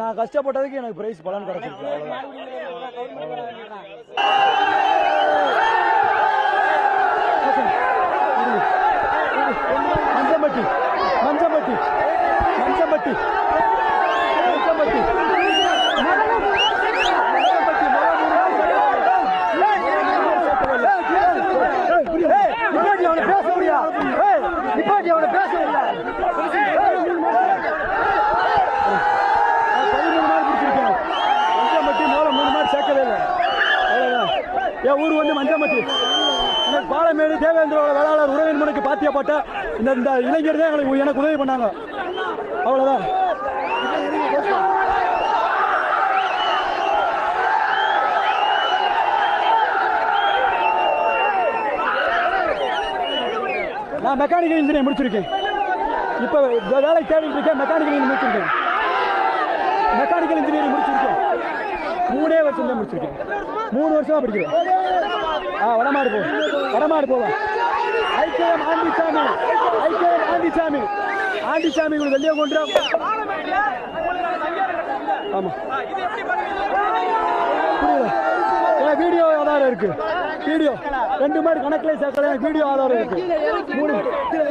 நான் கஷ்டப்பட்டதுக்கு எனக்கு பிரைஸ் பலன் கிடைச்சிருக்கு. மஞ்சம்பட்டி மஞ்சம்பட்டி மஞ்சம்பட்டி மஞ்சம்பட்டி என் ஊர் வந்து மஞ்சமட்டி எனக்கு பாலமேடு தேவேந்திரோட வேளாளர் உறவின் மனுக்கு பாத்தியப்பட்ட இந்த இந்த இளைஞர் தான் எங்களுக்கு எனக்கு உதவி பண்ணாங்க. அவ்வளோதான் நான் மெக்கானிக்கல் இன்ஜினியர் முடிச்சிருக்கேன். இப்போ வேலை தேடிட்டு இருக்கேன் மெக்கானிக்கல் இன்ஜினியர் முடிச்சிருக்கேன். மெக்கானிக்கல் இன்ஜினியரிங் முடிச்சிருக்கேன். வருஷம் தான் முடிச்சிருக்கேன் மூணு வருஷமா படிக்கிறேன் ஆ வடமாடு போ. வடமாடு போவேன் ஐக்கியம் ஆண்டிசாமி ஐக்கியம் ஆண்டிசாமி ஆண்டிசாமி உங்களுக்கு வெளியே கொண்டு ஆமாம் புரியல வீடியோ ஆதாரம் இருக்கு. வீடியோ. ரெண்டு மாதிரி கணக்கில் சேர்க்கல வீடியோ ஆதாரம் இருக்கு. மூணு.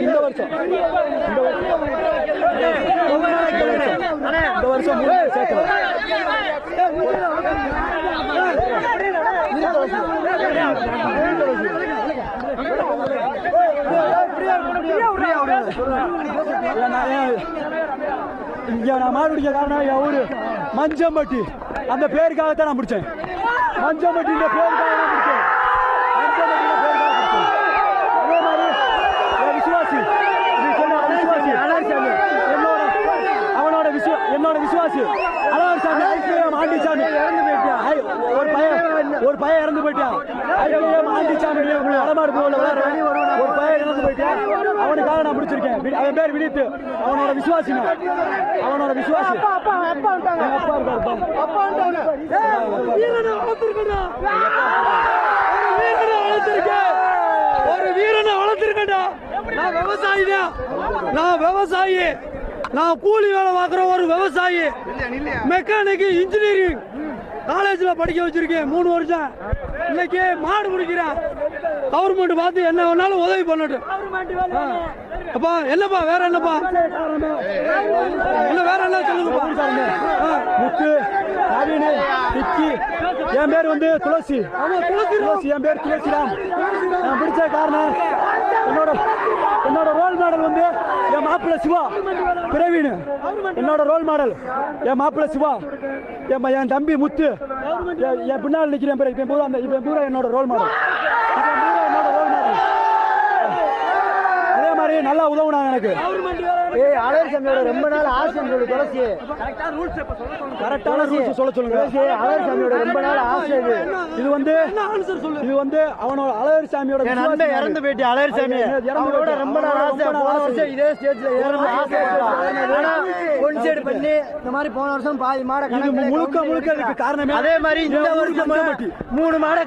இந்த வருஷம். இந்த வருஷம். இந்த வருஷம் மூணு சேர்க்கல. இங்க நான் மாடு பிடிக்க காரணம் என் ஊரு மஞ்சம்பட்டி அந்த பேருக்காகத்தான் நான் முடிச்சேன் மஞ்சம்பட்டின்ற பேருக்காக நான் முடிச்சேன் மஞ்சம்பட்டின்ற பேருக்காக அதே மாதிரி என் விசுவாசி நீ சொன்ன விசுவாசி என்னோட அவனோட விசுவ என்னோட விசுவாசி அழகர் சாமி ஐக்கியம் ஆண்டிச்சாமி இறந்து போயிட்டான் ஐ- ஒரு பையன் இறந்து போயிட்டான். ஐக்கியம் ஆண்டிச்சாமி அலமாடு போகல ஒரு பையன் இறந்து போயிட்டான். அவனுக்காக நான் முடிச்சிருக்கேன் வி- அவன் பேர் வினித்து. அவனோட விசுவாசி நான். அவனோட விசுவாசி. அப்பா இருக்காரு பாரு. ஒரு வீரனை வளர்த்திருக்கேன்டா. நான் விவசாயி தான் நான் விவசாயி. நான் கூலி வேலை பார்க்குற ஒரு விவசாயி. மெக்கானிக் இன்ஜினியரிங் காலேஜில் படிக்க வச்சிருக்கேன் மூணு வருஷம். இன்னைக்கு மாடு முடிக்கிறேன் கவர்மெண்ட் பார்த்து என்ன வேணாலும் உதவி பண்ணட்டும். அப்பா என்னப்பா வேற என்னப்பா? என்ன வேற என்ன சொல்லுங்கப்பா? என் பேர் வந்து துளசி. துளசி என் பேர் துளசிராம் நான் பிடிச்ச காரணம் என்னோட என்னோட ரோல் மாடல் வந்து மாப்பிள்ள சிவா பிரவீன். என்னோட ரோல் மாடல் என் மாப்பிள்ள சிவா. என் என் தம்பி முத்து. என் என் பின்னால் நிற்கிறேன் பேர் இப்போ பூரா அந்த இப்போ பூரா என்னோட ரோல் மாடல் இவன் பூரா என்னோட ரோல் மாடல் அதே மாதிரி நல்லா உதவுனாங்க எனக்கு. ஏய் அழகர் சாமியோட ரொம்ப நாள் ஆசை சொல்லு துளசி கரெக்டான ரூல்ஸ் சொல்ல சொல்லுங்க. அழகர் சாமியோட ரொம்ப நாள் ஆசை இது. இது வந்து இது வந்து அவனோட அழகர் சாமியோட நண்பன் இறந்து போயிட்டு அழகர் சாமி. போயிட்டு. ரொம்ப நாள் ஆசை. ரொம்ப நாள் போன ஆசை. வருஷம் இதே ஸ்டேஜ்ல ஏறணும் ஆசை. ஒன் சைடு பண்ணி இந்த மாதிரி போன வருஷம் பாதி மாட இது கணக்குல முழுக்க முழுக்க. இதுக்கு காரணமே அதே மாதிரி இந்த வருஷம். மூணு மாட மூணு மாடு